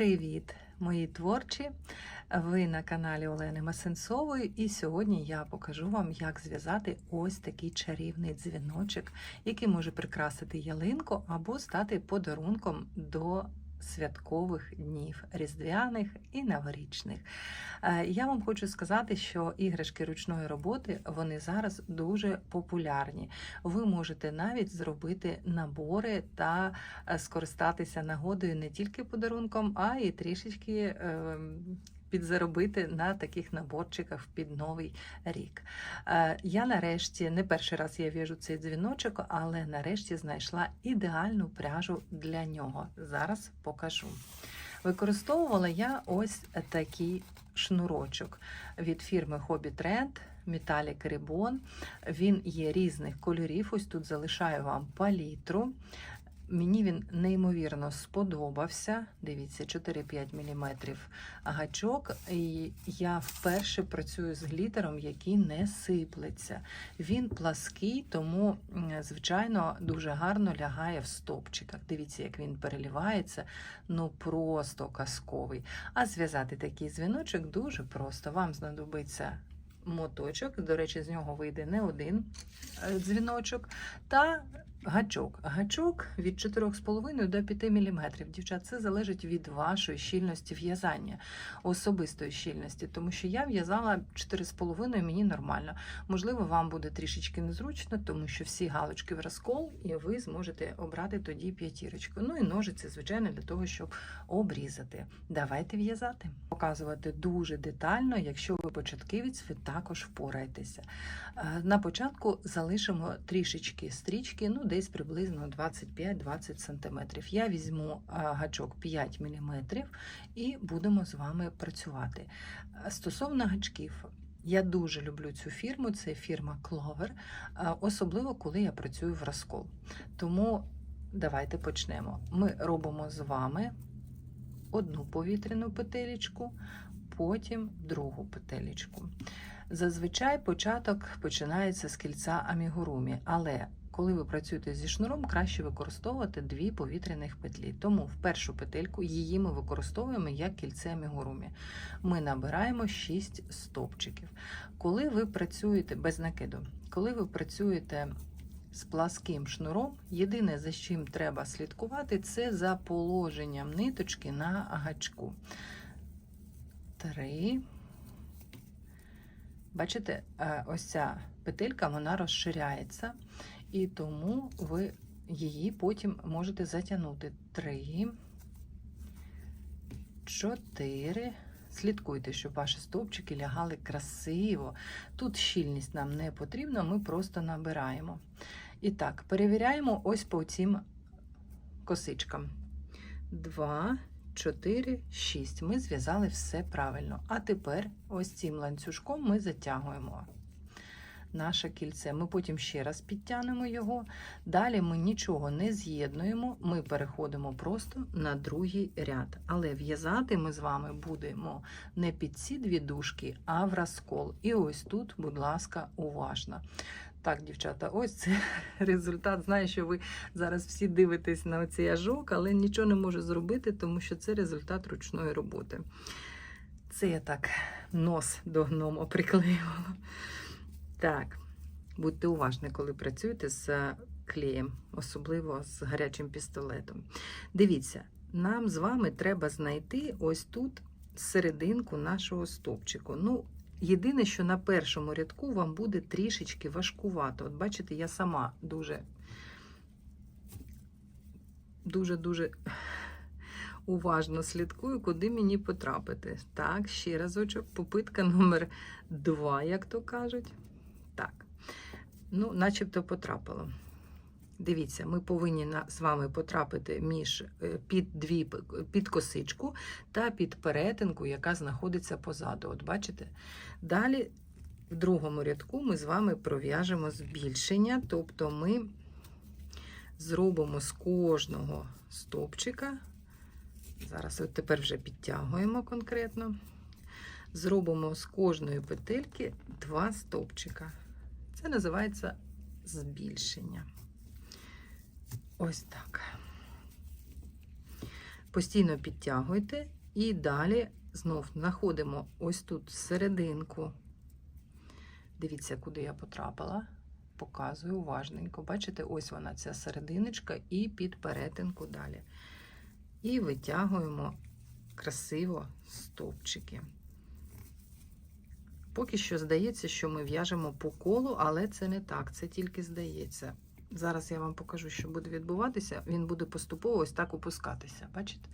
Привіт, мої творчі! Ви на каналі Олени Масенцової, і сьогодні я покажу вам, як зв'язати ось такий чарівний дзвіночок, який може прикрасити ялинку або стати подарунком до святкових днів різдвяних і новорічних. Е, Я вам хочу сказати, що іграшки ручної роботи вони зараз дуже популярні. Ви можете навіть зробити набори та е, скористатися нагодою не тільки подарунком, а й трішечки ем, підзаробити на таких наборчиках під новий рік. Е, Я нарешті не перший раз я в'яжу цей дзвіночок, але нарешті знайшла ідеальну пряжу для нього. Зараз покажу. Використовувала я ось такий шнурочок від фірми Hobby Trend Metallic Ribbon. Він є різних кольорів. Ось тут залишаю вам палітру. Мені він неймовірно сподобався. Дивіться, 4-5 мм гачок. І я вперше працюю з глітером, який не сиплеться. Він плаский, тому, звичайно, дуже гарно лягає в стопчиках. Дивіться, як він переливається, ну просто казковий. А зв'язати такий дзвіночок дуже просто. Вам знадобиться моточок, до речі, з нього вийде не один е, дзвіночок, та гачок. Гачок від 4,5 до 5 мм. Дівчат, це залежить від вашої щільності в'язання, особистої щільності, тому що я в'язала 4,5 мені нормально. Можливо, вам буде трішечки незручно, тому що всі галочки в розкол, і ви зможете обрати тоді п'ятірочку. Ну і ножиці, звичайно, для того, щоб обрізати. Давайте в'язати. Показувати дуже детально, якщо ви початківець, ви також впораєтеся. Е, На початку залишимо трішечки стрічки, ну десь приблизно 25-20 см. Я візьму е, гачок 5 мм і будемо з вами працювати. Е, Стосовно гачків. Я дуже люблю цю фірму, це фірма Clover, е, особливо коли я працюю в розкол. Тому давайте почнемо. Ми робимо з вами одну повітряну петелечку, потім другу петелечку. Зазвичай початок починається з кільця амігурумі, але коли ви працюєте зі шнуром, краще використовувати дві повітряних петлі. Тому в першу петельку її ми використовуємо як кільце амігурумі. Ми набираємо 6 стовпчиків. Коли ви працюєте без накиду, коли ви працюєте з пласким шнуром, єдине за чим треба слідкувати, це за положенням ниточки на гачку. Три. Бачите, е, ось ця петелька вона розширяється, і тому ви її потім можете затягнути. Три, чотири. Слідкуйте, щоб ваші стовпчики лягали красиво. Тут щільність нам не потрібна, ми просто набираємо. І так, перевіряємо ось по цим косичкам. Два, 4, 6. Ми зв'язали все правильно. А тепер ось цим ланцюжком ми затягуємо наше кільце. Ми потім ще раз підтягнемо його. Далі ми нічого не з'єднуємо, ми переходимо просто на другий ряд. Але в'язати ми з вами будемо не під ці дві дужки, а в розкол. І ось тут, будь ласка, уважно. Так, дівчата, ось це результат. Знаю, що ви зараз всі дивитесь на цей ажок, але нічого не можу зробити, тому що це результат ручної роботи. Це я так нос до гнома приклеювала. Так, будьте уважні, коли працюєте з клеєм, особливо з гарячим пістолетом. Дивіться, нам з вами треба знайти ось тут серединку нашого стовпчику. Ну, Єдине, що на першому рядку вам буде трішечки важкувато. От бачите, я сама дуже дуже-дуже уважно слідкую, куди мені потрапити. Так, ще разочок, попитка номер два, як то кажуть. Так, ну, начебто потрапило. Дивіться, ми повинні з вами потрапити між е, під дві під косичку та під перетинку, яка знаходиться позаду. От бачите? Далі в другому рядку ми з вами пров'яжемо збільшення, тобто ми зробимо з кожного стовпчика. Зараз от тепер вже підтягуємо конкретно. Зробимо з кожної петельки два стовпчика. Це називається збільшення. Ось так. Постійно підтягуйте і далі знов знаходимо ось тут серединку. Дивіться, куди я потрапила. Показую уважненько. Бачите, ось вона, ця серединочка, і під перетинку далі. І витягуємо красиво стовпчики. Поки що здається, що ми в'яжемо по колу, але це не так, це тільки здається. Зараз я вам покажу, що буде відбуватися. Він буде поступово ось так опускатися. Бачите?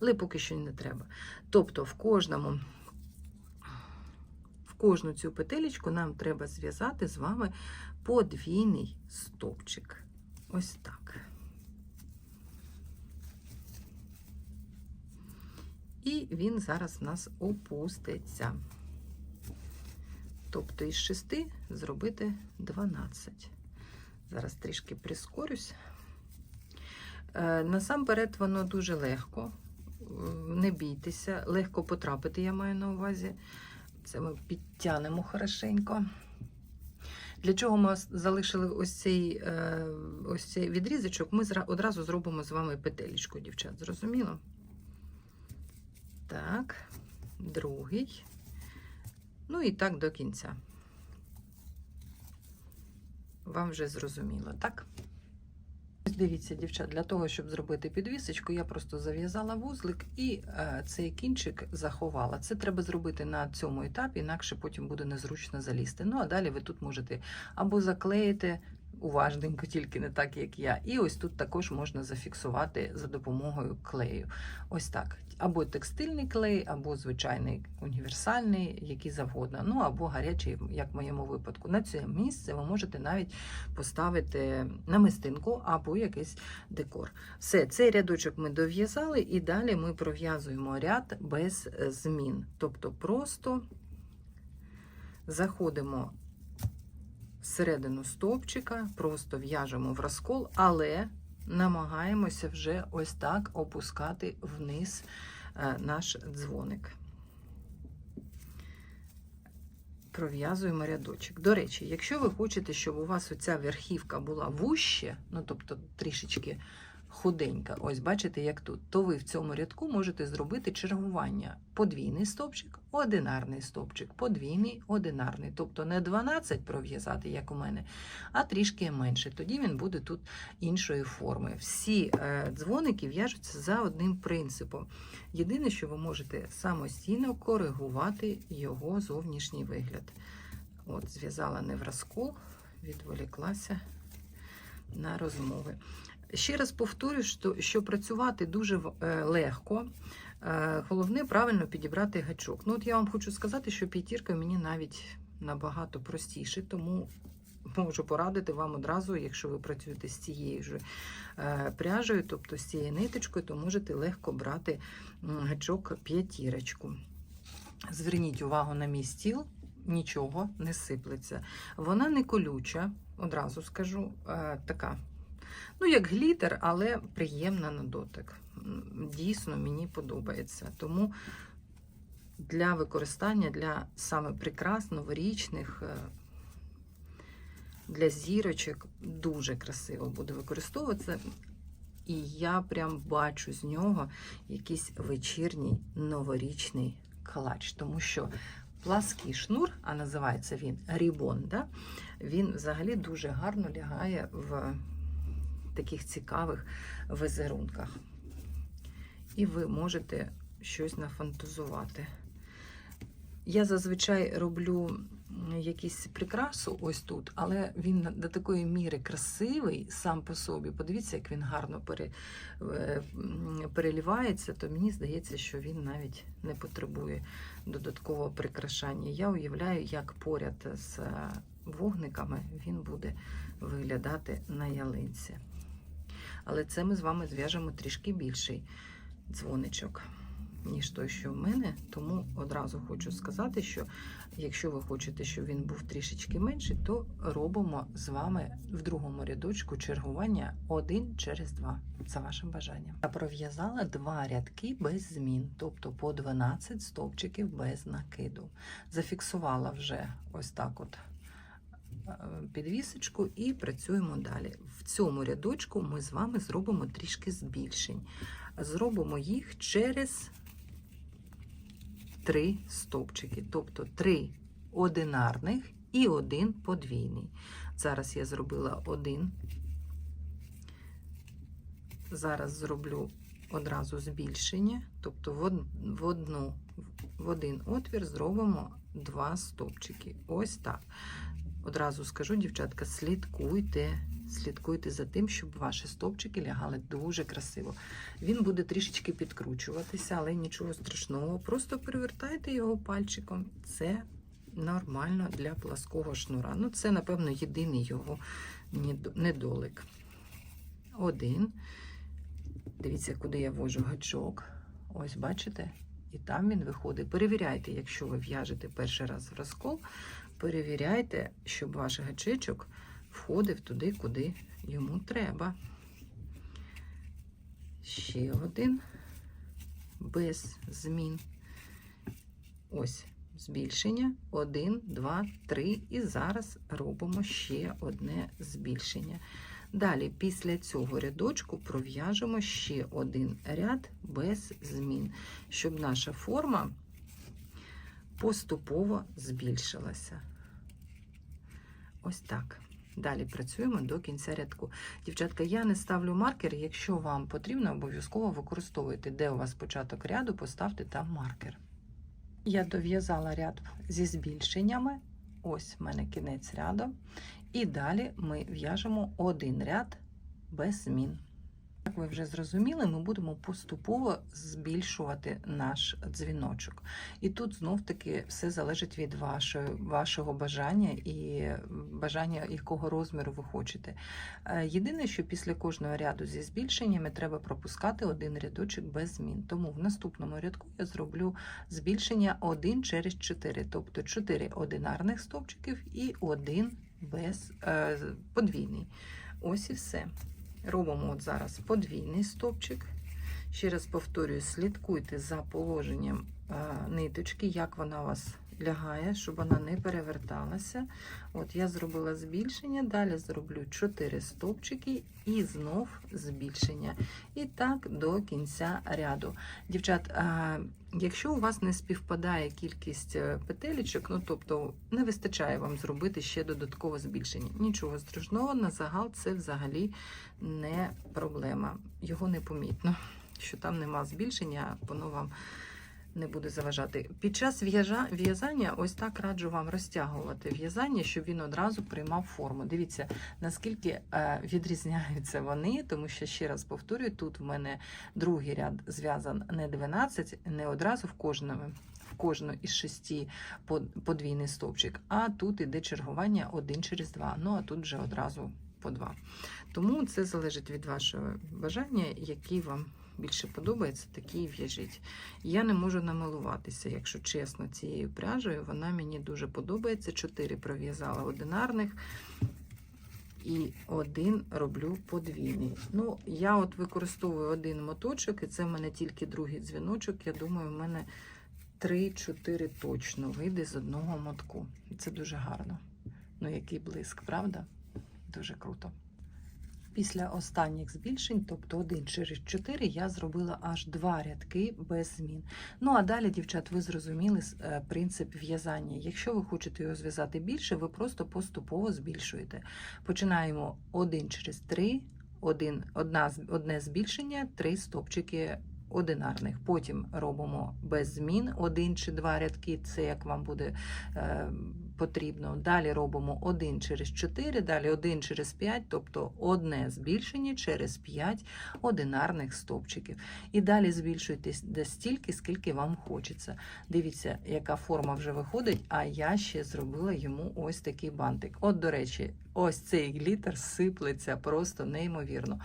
Але поки що не треба. Тобто, в кожному, в кожну цю петелечку нам треба зв'язати з вами подвійний стовпчик. Ось так. І він зараз в нас опуститься. Тобто із 6 зробити 12. Зараз трішки прискорюсь. Е, Насамперед, воно дуже легко. Е, Не бійтеся, легко потрапити, я маю на увазі. Це ми підтягнемо хорошенько. Для чого ми залишили ось цей, е, ось цей відрізочок, ми одразу зробимо з вами петелечку, дівчат. Зрозуміло? Так, другий. Ну і так до кінця. Вам вже зрозуміло, так? Дивіться, дівчат, для того, щоб зробити підвісочку, я просто зав'язала вузлик і е, цей кінчик заховала. Це треба зробити на цьому етапі, інакше потім буде незручно залізти. Ну, а далі ви тут можете або заклеїти уважненько, тільки не так, як я. І ось тут також можна зафіксувати за допомогою клею. Ось так. Або текстильний клей, або звичайний універсальний, який завгодно. Ну або гарячий, як в моєму випадку. На це місце ви можете навіть поставити намистинку або якийсь декор. Все, цей рядочок ми дов'язали, і далі ми пров'язуємо ряд без змін. Тобто просто заходимо всередину стовпчика, просто в'яжемо в розкол, але намагаємося вже ось так опускати вниз е, наш дзвоник. Пров'язуємо рядочок. До речі, якщо ви хочете, щоб у вас оця верхівка була вуще, ну тобто трішечки худенька, ось бачите, як тут, то ви в цьому рядку можете зробити чергування. Подвійний стовпчик, одинарний стовпчик, подвійний, одинарний. Тобто не 12 пров'язати, як у мене, а трішки менше. Тоді він буде тут іншої форми. Всі е, дзвоники в'яжуться за одним принципом. Єдине, що ви можете самостійно коригувати його зовнішній вигляд. От, зв'язала не в відволіклася на розмови. Ще раз повторю, що, що працювати дуже е, легко. Е, Головне правильно підібрати гачок. Ну, от я вам хочу сказати, що п'ятірка мені навіть набагато простіше, тому можу порадити вам одразу, якщо ви працюєте з цією ж е, пряжею, тобто з цією ниточкою, то можете легко брати гачок п'ятірочку. Зверніть увагу на мій стіл, нічого не сиплеться. Вона не колюча, одразу скажу, така. Ну, як глітер, але приємна на дотик. Дійсно, мені подобається. Тому для використання для саме прикрас новорічних, е, для зірочок дуже красиво буде використовуватися. І я прям бачу з нього якийсь вечірній новорічний клач, тому що плаский шнур, а називається він рібон, да? він взагалі дуже гарно лягає в таких цікавих візерунках. І ви можете щось нафантазувати. Я зазвичай роблю якісь прикрасу ось тут, але він до такої міри красивий сам по собі. Подивіться, як він гарно пере, е, перелівається, то мені здається, що він навіть не потребує додаткового прикрашання. Я уявляю, як поряд з е, вогниками він буде виглядати на ялинці. Але це ми з вами зв'яжемо трішки більший дзвоничок, ніж той, що в мене. Тому одразу хочу сказати, що якщо ви хочете, щоб він був трішечки менший, то робимо з вами в другому рядочку чергування один через два. За вашим бажанням. Я пров'язала два рядки без змін, тобто по 12 стовпчиків без накиду. Зафіксувала вже ось так от підвісочку і працюємо далі. В цьому рядочку ми з вами зробимо трішки збільшень. зробимо їх через три стовпчики, тобто три одинарних і один подвійний. Зараз я зробила один. Зараз зроблю одразу збільшення, тобто в одну в один отвір зробимо два стовпчики. Ось так. Одразу скажу, дівчатка, слідкуйте, слідкуйте за тим, щоб ваші стовпчики лягали дуже красиво. Він буде трішечки підкручуватися, але нічого страшного. Просто перевертайте його пальчиком. Це нормально для плаского шнура. Ну, це, напевно, єдиний його недо- недолик. Один. Дивіться, куди я ввожу гачок. Ось, бачите? І там він виходить. Перевіряйте, якщо ви в'яжете перший раз в розкол, перевіряйте, щоб ваш гачечок входив туди, куди йому треба. Ще один без змін. Ось збільшення. Один, два, три. І зараз робимо ще одне збільшення. Далі, після цього рядочку пров'яжемо ще один ряд без змін, щоб наша форма поступово збільшилася. Ось так. Далі працюємо до кінця рядку. Дівчатка, я не ставлю маркер. Якщо вам потрібно, обов'язково використовуйте, де у вас початок ряду, поставте там маркер. Я дов'язала ряд зі збільшеннями. Ось в мене кінець ряду. І далі ми в'яжемо один ряд без змін. Як ви вже зрозуміли, ми будемо поступово збільшувати наш дзвіночок. І тут знов-таки все залежить від вашої, вашого бажання і бажання, якого розміру ви хочете. Е, Єдине, що після кожного ряду зі збільшеннями треба пропускати один рядочок без змін. Тому в наступному рядку я зроблю збільшення 1 через 4, тобто 4 одинарних стовпчиків і один без е, подвійний. Ось і все. Робимо от зараз подвійний стовпчик. Ще раз повторюю, слідкуйте за положенням е, ниточки, як вона у вас лягає, щоб вона не переверталася. От я зробила збільшення, далі зроблю 4 стовпчики і знов збільшення. І так до кінця ряду. Дівчат, якщо у вас не співпадає кількість е, петелечок, ну тобто не вистачає вам зробити ще додаткове збільшення. Нічого страшного, на загал це взагалі не проблема. Його не помітно, що там нема збільшення, воно вам не буде заважати. Під час в'язання ось так раджу вам розтягувати в'язання, щоб він одразу приймав форму. Дивіться, наскільки е, відрізняються вони, тому що ще раз повторюю, тут в мене другий ряд зв'язан не 12, не одразу в кожному. В кожну із шести под- подвійний стовпчик, а тут іде чергування один через два. Ну а тут вже одразу по два. Тому це залежить від вашого бажання, який вам більше подобається, такий і в'яжіть. Я не можу намилуватися, якщо чесно, цією пряжею. Вона мені дуже подобається. Чотири пров'язала одинарних. І один роблю подвійний. Ну, я от використовую один моточок, і це в мене тільки другий дзвіночок. Я думаю, в мене 3-4 точно вийде з одного мотку. І Це дуже гарно. Ну, який блиск, правда? Дуже круто. Після останніх збільшень, тобто 1 через 4, я зробила аж два рядки без змін. Ну а далі, дівчат, ви зрозуміли е, принцип в'язання. Якщо ви хочете його зв'язати більше, ви просто поступово збільшуєте. Починаємо 1 через 3, один, одна, з- одне збільшення, 3 стопчики одинарних. Потім робимо без змін, один чи два рядки, це як вам буде е, потрібно. Далі робимо 1 через 4, далі 1 через 5, тобто одне збільшення через 5 одинарних стовпчиків. І далі збільшуйте десь стільки, скільки вам хочеться. Дивіться, яка форма вже виходить, а я ще зробила йому ось такий бантик. От, до речі, ось цей глітер сиплеться просто неймовірно.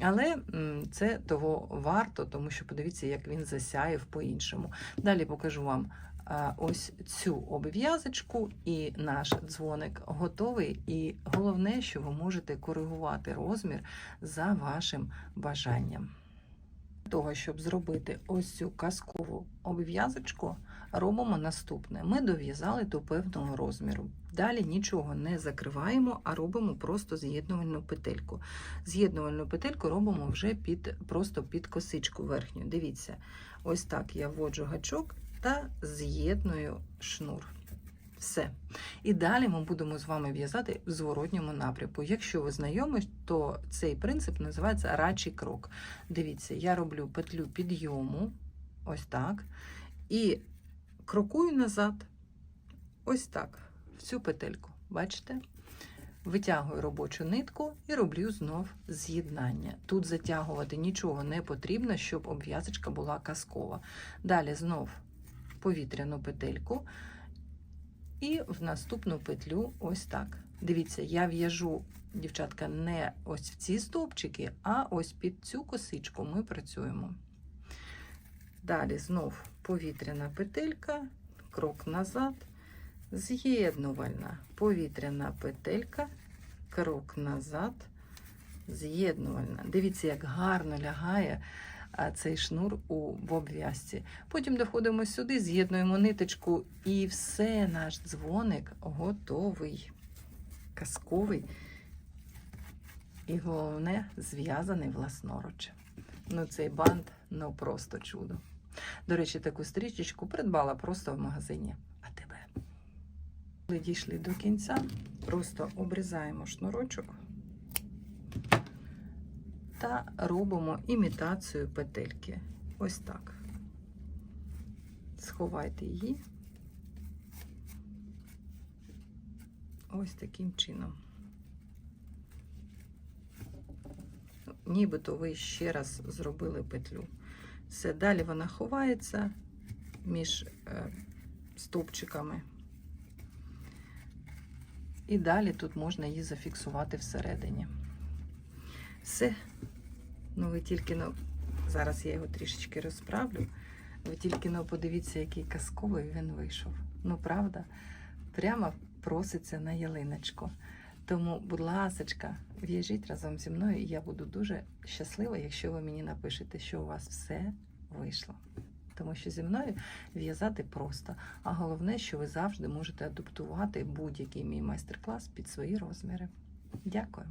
Але це того варто, тому що подивіться, як він засяяв по-іншому. Далі покажу вам ось цю обв'язочку, і наш дзвоник готовий. І головне, що ви можете коригувати розмір за вашим бажанням. Для того, щоб зробити ось цю казкову обв'язочку, робимо наступне: ми дов'язали до певного розміру. Далі нічого не закриваємо, а робимо просто з'єднувальну петельку. З'єднувальну петельку робимо вже під, просто під косичку верхню. Дивіться, ось так я вводжу гачок та з'єдную шнур. Все. І далі ми будемо з вами в'язати в зворотньому напрямку. Якщо ви знайомі, то цей принцип називається рачий крок. Дивіться, я роблю петлю підйому, ось так, і крокую назад, ось так, в цю петельку. Бачите? Витягую робочу нитку і роблю знов з'єднання. Тут затягувати нічого не потрібно, щоб обв'язочка була казкова. Далі знов повітряну петельку. І в наступну петлю ось так. Дивіться, я в'яжу, дівчатка, не ось в ці стовпчики, а ось під цю косичку ми працюємо. Далі знов повітряна петелька, крок назад, з'єднувальна повітряна петелька, крок назад, з'єднувальна. Дивіться, як гарно лягає цей шнур у в обв'язці. Потім доходимо сюди, з'єднуємо ниточку, і все, наш дзвоник готовий, казковий. І головне, зв'язаний власноруч. Ну, цей бант ну просто чудо. До речі, таку стрічечку придбала просто в магазині АТБ. Коли дійшли до кінця, просто обрізаємо шнурочок та робимо імітацію петельки. Ось так. Сховайте її. Ось таким чином. Нібито ви ще раз зробили петлю. Все, далі вона ховається між е, стовпчиками. І далі тут можна її зафіксувати всередині. Все. Ну, ви тільки ну, зараз я його трішечки розправлю. Ви тільки ну, подивіться, який казковий він вийшов. Ну, правда, прямо проситься на ялиночку. Тому, будь ласочка, в'яжіть разом зі мною, і я буду дуже щаслива, якщо ви мені напишете, що у вас все вийшло. Тому що зі мною в'язати просто. А головне, що ви завжди можете адаптувати будь-який мій майстер-клас під свої розміри. Дякую.